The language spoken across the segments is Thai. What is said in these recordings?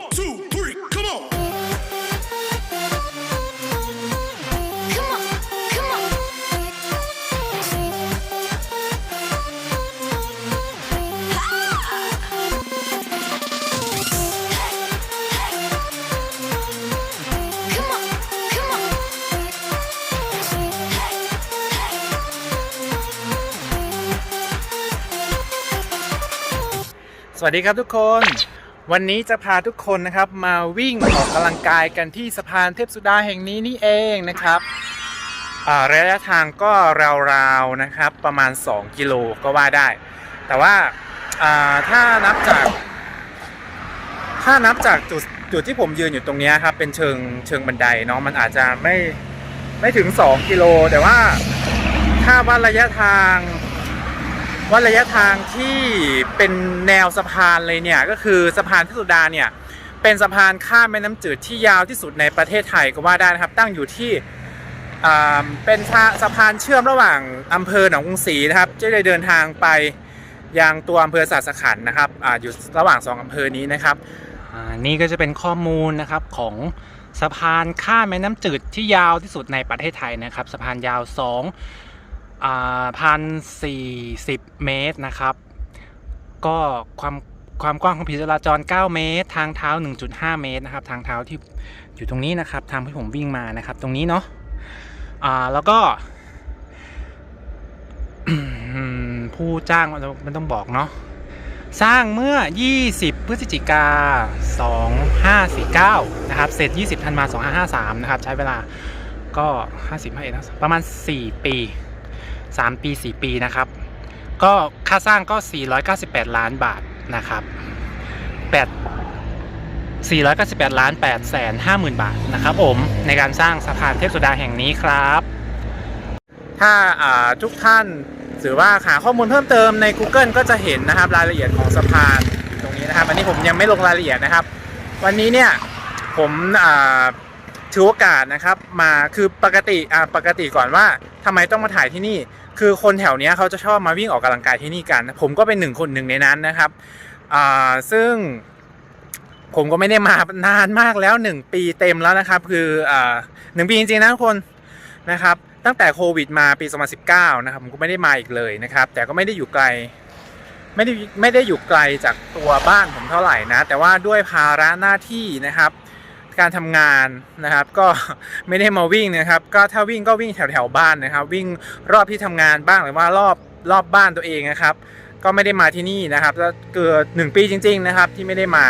One, two, three, come on. Come on, come on. Come on, come on. สวัสดีครับทุกคน วันนี้จะพาทุกคนนะครับมาวิ่งออกกำลังกายกันที่สะพานเทพสุดาแห่งนี้นี่เองนะครับระยะทางก็ราวๆนะครับประมาณ 2 กิโลก็ว่าได้ แต่ว่าาถ้านับจาก ถ้านับจากจุดจุดที่ผมยืนอยู่ตรงนี้ครับเป็นเชิงเชิงบันไดเนาะมันอาจจะไม่ไม่ถึง 2 กิโล แต่ว่าถ้าวัดระยะทาง ว่าระยะทางที่เป็นแนวสะพานเลยเนี่ยก็คือสะพานพิสุดาเนี่ยเป็นสะพานข้ามแม่น้ำจืดที่ยาวที่สุดในประเทศไทยก็ว่าได้นะครับ ตั้งอยู่ที่เป็นสะพานเชื่อมระหว่างอำเภอหนองกรุงศรีนะครับจะได้เดินทางไปยังตัวอำเภอสาสขันนะครับออยู่ระหว่างสองอำเภอนี้นะครับนี่ก็จะเป็นข้อมูลนะครับของสะพานข้ามแม่น้ำจืดที่ยาวที่สุดในประเทศไทยนะครับ สะพานยาว 2 พันสี่สิบเมตรนะครับ ก็ความความกว้างของผิวจราจร 9 เมตร ทางเท้า 1.5 เมตรนะครับ ทางเท้าที่อยู่ตรงนี้นะครับ ทางที่ผมวิ่งมานะครับ ตรงนี้เนาะอ่าแล้วก็ผู้จ้างเราไม่ต้องบอกเนาะสร้างเมื่อ 20 พฤศจิกา 2549 นะครับ เสร็จ 20 ธันวาคม2553 นะครับ ใช้เวลาก็50 51นะประมาณ 4 ปี 3 ปี 4 ปีนะครับ ก็ค่าสร้างก็ 498 ล้านบาทนะครับ8 498 ล้าน8แสน5หมื่นบาทนะครับผมในการสร้างสะพานเทพสุดาแห่งนี้ครับ ถ้าอ่าทุกท่านหรือว่าหาข้อมูลเพิ่มเติมใน Google ก็จะเห็นนะครับรายละเอียดของสะพานตรงนี้นะครับอันนี้ผมยังไม่ลงรายละเอียดนะครับ วันนี้เนี่ยผมอ่า ถือโอกาสนะครับมาคือปกติอ่าปกติก่อนว่าทำไมต้องมาถ่ายที่นี่ คือคนแถวนี้เขาจะชอบมาวิ่งออกกำลังกายที่นี่กัน ผมก็เป็นหนึ่งคนหนึ่งในนั้นนะครับอ่าซึ่งผมก็ไม่ได้มานานมากแล้ว 1 ปีเต็มแล้วนะครับ คืออ่าหนึ่งปีจริงๆนะทุกคนนะครับ ตั้งแต่โควิดมาปี 2019 นะครับผมก็ไม่ได้มาอีกเลยนะครับ แต่ก็ไม่ได้อยู่ไกลไม่ได้ไม่ได้อยู่ไกลจากตัวบ้านผมเท่าไหร่นะ แต่ว่าด้วยภาระหน้าที่นะครับ การทำงานนะครับ ก็ไม่ได้มาวิ่งนะครับ ก็ถ้าวิ่งก็วิ่งแถวแถวบ้านนะครับ วิ่งรอบที่ทำงานบ้างหรือว่ารอบรอบบ้านตัวเองนะครับ ก็ไม่ได้มาที่นี่นะครับแล้วเกิดหนึ่งปีจริง ๆนะครับที่ไม่ได้มา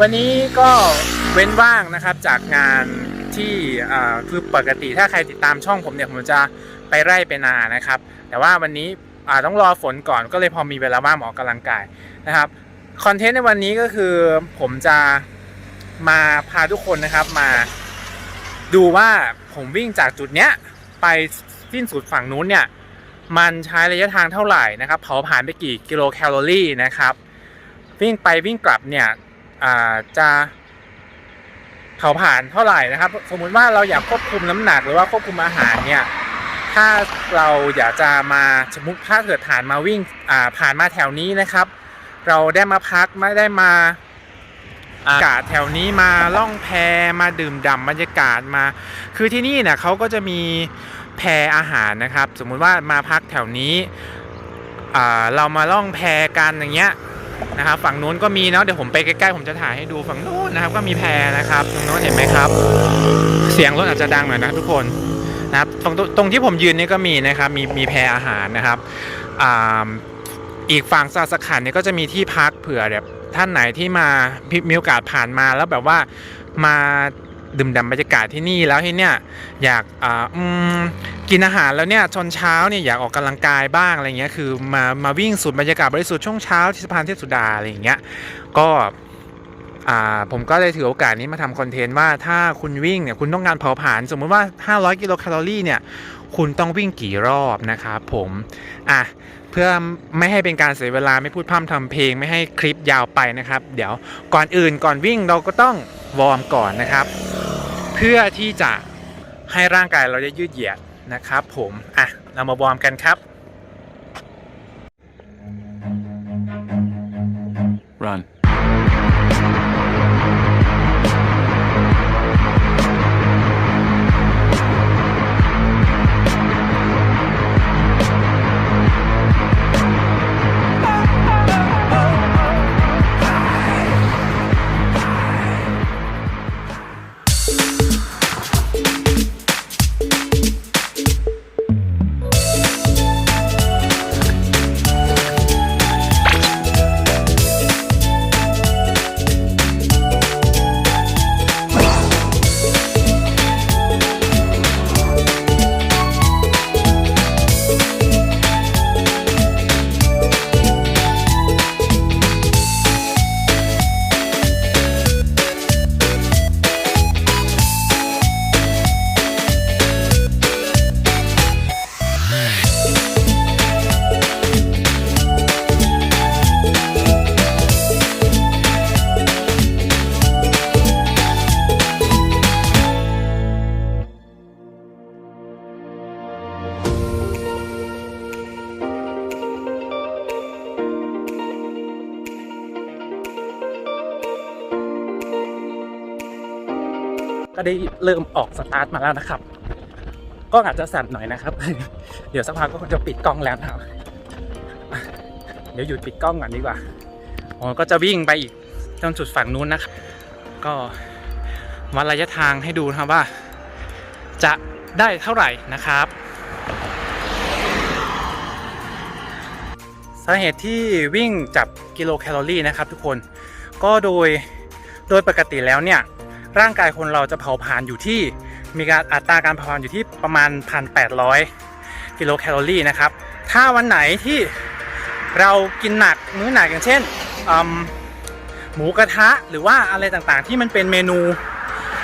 วันนี้ก็เว้นว่างนะครับจากงานที่คือปกติถ้าใครติดตามช่องผมเนี่ยผมจะไปไร่ไปนานะครับ แต่ว่าวันนี้ต้องรอฝนก่อนก็เลยพอมีเวลาว่างมออกกำลังกายนะครับคอนเทนต์ในวันนี้ก็คือผมจะ มาพาทุกคนนะครับมา ดูว่าผมวิ่งจากจุดเนี้ย ไปสิ้นสุดฝั่งนู้นเนี่ย มันใช้ระยะทางเท่าไหร่นะครับ เผาผ่านไปกี่กิโลแคลอรี่นะครับ วิ่งไปวิ่งกลับเนี่ยอ่าจะเผาผ่านเท่าไหร่นะครับ สมมุติว่าเราอยากควบคุมน้ำหนักหรือว่าควบคุมอาหารเนี่ยถ้าเราอยากจะมาสมมติถ้าเกิดผ่านมาวิ่งอ่าผ่านมาแถวนี้นะครับ เราได้มาพักไม่ได้มา อากาศแถวนี้มาล่องแพมาดื่มด่ำบรรยากาศมา คือที่นี่เนี่ยเขาก็จะมีแพอาหารนะครับ สมมุติว่ามาพักแถวนี้เรามาล่องแพกันอย่างเงี้ยนะครับฝั่งนู้นก็มีเนาะเดี๋ยวผมไปใกล้ๆผมจะถ่ายให้ดูฝั่งนู้นนะครับ ก็มีแพนะครับตรงนู้นเห็นไหมครับ เสียงรถอาจจะดังหน่อยนะทุกคนนะครับตรงตรงที่ผมยืนนี่ก็มีนะครับมีมีแพอาหารนะครับอ,อีกฝั่งซาสขันเนี่ยก็จะมีที่พักเผื่อแบบ ท่านไหนที่มามีมีโอกาสผ่านมาแล้วแบบว่ามาดื่มด่ำบรรยากาศที่นี่แล้วที่เนี่ยอยากอ่ากินอาหารแล้วเนี่ยชนเช้าเนี่ยอยากออกกำลังกายบ้างอะไรเงี้ยคือมามาวิ่งสูดบรรยากาศบริสุทธิ์ช่วงเช้าที่สะพานเทพสุดาอะไรอย่างเงี้ยก็ ผมก็เลยถือโอกาสนี้มาทำคอนเทนต์ว่าถ้าคุณวิ่งเนี่ยคุณต้องการเผาผลาญสมมติว่า 500 กิโลแคลอรี่เนี่ยคุณต้องวิ่งกี่รอบนะครับผมอะเพื่อไม่ให้เป็นการเสียเวลาไม่พูดพร่ำทำเพลงไม่ให้คลิปยาวไปนะครับ เดี๋ยวก่อนอื่นก่อนวิ่งเราก็ต้องวอร์มก่อนนะครับ เพื่อที่จะให้ร่างกายเราได้ยืดเหยียดนะครับ ผมอะเรามาวอร์มกันครับ Run. ก็ได้เริ่มออกสตาร์ทมาแล้วนะครับก็อาจจะสั่นหน่อยนะครับ เดี๋ยวสักพักก็จะปิดกล้องแล้วนะครับ เดี๋ยวหยุดปิดกล้องก่อนดีกว่าอ๋อก็จะวิ่งไปอีกจนจุดฝั่งนู้นนะครับก็วัดระยะทางให้ดูนะครับว่า จะได้เท่าไหร่นะครับสาเหตุที่วิ่งจับกิโลแคลอรี่นะครับทุกคนก็โดยโดยปกติแล้วเนี่ย ร่างกายคนเราจะเผาผลาญอยู่ที่มีการอัตราการเผาผลาญอยู่ที่ประมาณ 1,800 กิโลแคลอรี่นะครับ ถ้าวันไหนที่เรากินหนักมื้อหนักอย่างเช่นหมูกระทะหรือว่าอะไรต่างๆ ที่มันเป็นเมนู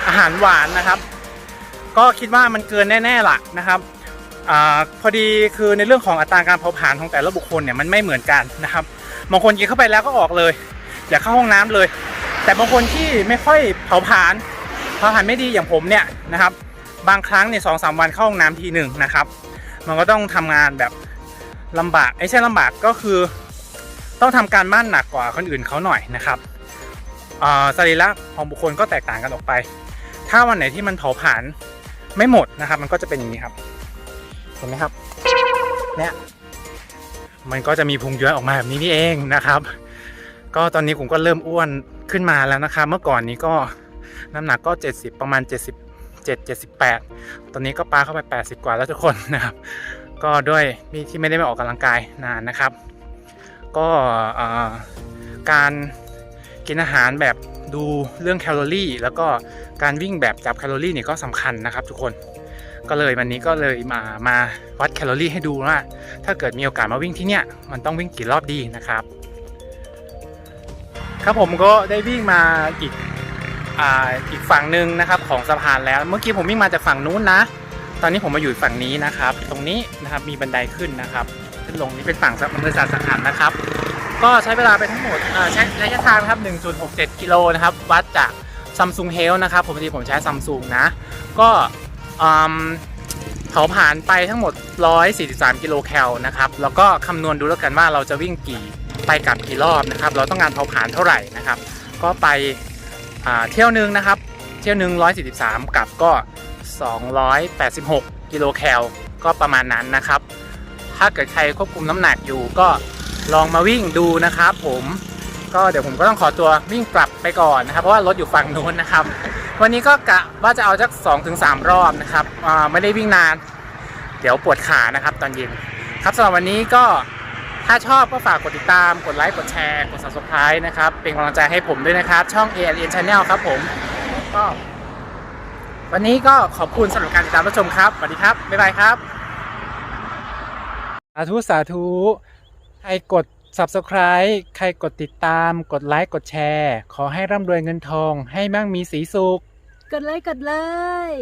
อาหารหวานนะครับ ก็คิดว่ามันเกินแน่ๆล่ะนะครับอพอดีคือในเรื่องของอัตราการเผาผลาญของแต่ละบุคคลเนี่ยมันไม่เหมือนกันนะครับบางคนกินเข้าไปแล้วก็ออกเลย อยากเข้าห้องน้ำเลย แต่บางคนที่ไม่ค่อยเผาผลาญเผาผลาญไม่ดีอย่างผมเนี่ยนะครับ บางครั้งเนี่ยสองสามวันเข้าห้องน้ำทีหนึ่งนะครับ มันก็ต้องทำงานแบบลำบากไม่ใช่ลำบากก็คือ ต้องทำการบ้านหนักกว่าคนอื่นเขาหน่อยนะครับสรีระของบุคคลก็แตกต่างกันออกไป ถ้าวันไหนที่มันเผาผลาญไม่หมดนะครับ มันก็จะเป็นอย่างนี้ครับ เห็นไหมครับเนี่ยมันก็จะมีพุงย้อยออกมาแบบนี้นี่เองนะครับ ก็ตอนนี้ผมก็เริ่มอ้วน ขึ้นมาแล้วนะครับเมื่อก่อนนี้ก็น้ำหนักก็ 70 ประมาณ 77 78 ตอนนี้ก็ปาเข้าไป 80 กว่าแล้วทุกคนนะครับ ก็ด้วยมีที่ไม่ได้ไปออกกำลังกายนานนะครับ ก็การกินอาหารแบบดูเรื่องแคลอรี่ แล้วก็การวิ่งแบบจับแคลอรี่นี่ก็สำคัญนะครับทุกคนก็เลยวันนี้ก็เลยมามาวัดแคลอรี่ให้ดูว่า ถ้าเกิดมีโอกาสมาวิ่งที่เนี่ยมันต้องวิ่งกี่รอบดีนะครับ ครับผมก็ได้วิ่งมาอีกอ่าอีกฝั่งหนึ่งนะครับของสะพานแล้ว เมื่อกี้ผมวิ่งมาจากฝั่งนู้นนะ ตอนนี้ผมมาอยู่ฝั่งนี้นะครับ ตรงนี้นะครับมีบันไดขึ้นนะครับขึ้นลงนี่เป็นฝั่งอำเภอสาสขันนะครับ ก็ใช้เวลาไปทั้งหมดใช้ระยะทางครับ 1.67 กิโลนะครับ วัดจากซัมซุงเฮลนะครับผมพอดีผมใช้ซัมซุงนะ ก็เผาผ่านไปทั้งหมด 143 กิโลแคลนะครับ แล้วก็คำนวณดูแล้วกันว่าเราจะวิ่งกี่ ไปกลับกี่รอบนะครับ เราต้องการเผาผ่านเท่าไหร่นะครับ ก็ไปเที่ยวหนึงนะครับ เที่ยวหนึ่ง143กลับก็ 286 กิโลแคลก็ประมาณนั้นนะครับ ถ้าเกิดใครควบคุมน้ำหนักอยู่ก็ลองมาวิ่งดูนะครับผมก็เดี๋ยวผมก็ต้องขอตัววิ่งกลับไปก่อนนะครับ เพราะว่ารถอยู่ฝั่งนู้นนะครับ วันนี้ก็กะว่าจะเอาสัก2-3ถึงรอบนะครับไม่ได้วิ่งนาน เดี๋ยวปวดขานะครับตอนเย็นครับสำหรับวันนี้ก็ ถ้าชอบก็ฝากกดติดตาม กดไลค์ กดแชร์ กด subscribe นะครับ เป็นกำลังใจให้ผมด้วยนะครับ ช่อง a l n Channel ครับผม ก็ วันนี้ก็ขอบคุณสำหรับการติดตามรับชมครับ สวัสดีครับ บ๊ายบายครับ สาธุ สาธุ ใครกด subscribe ใครกดติดตาม กดไลค์ กดแชร์ ขอให้ร่ำรวยเงินทอง ให้มั่งมีสีสุข กดเลยกดเลย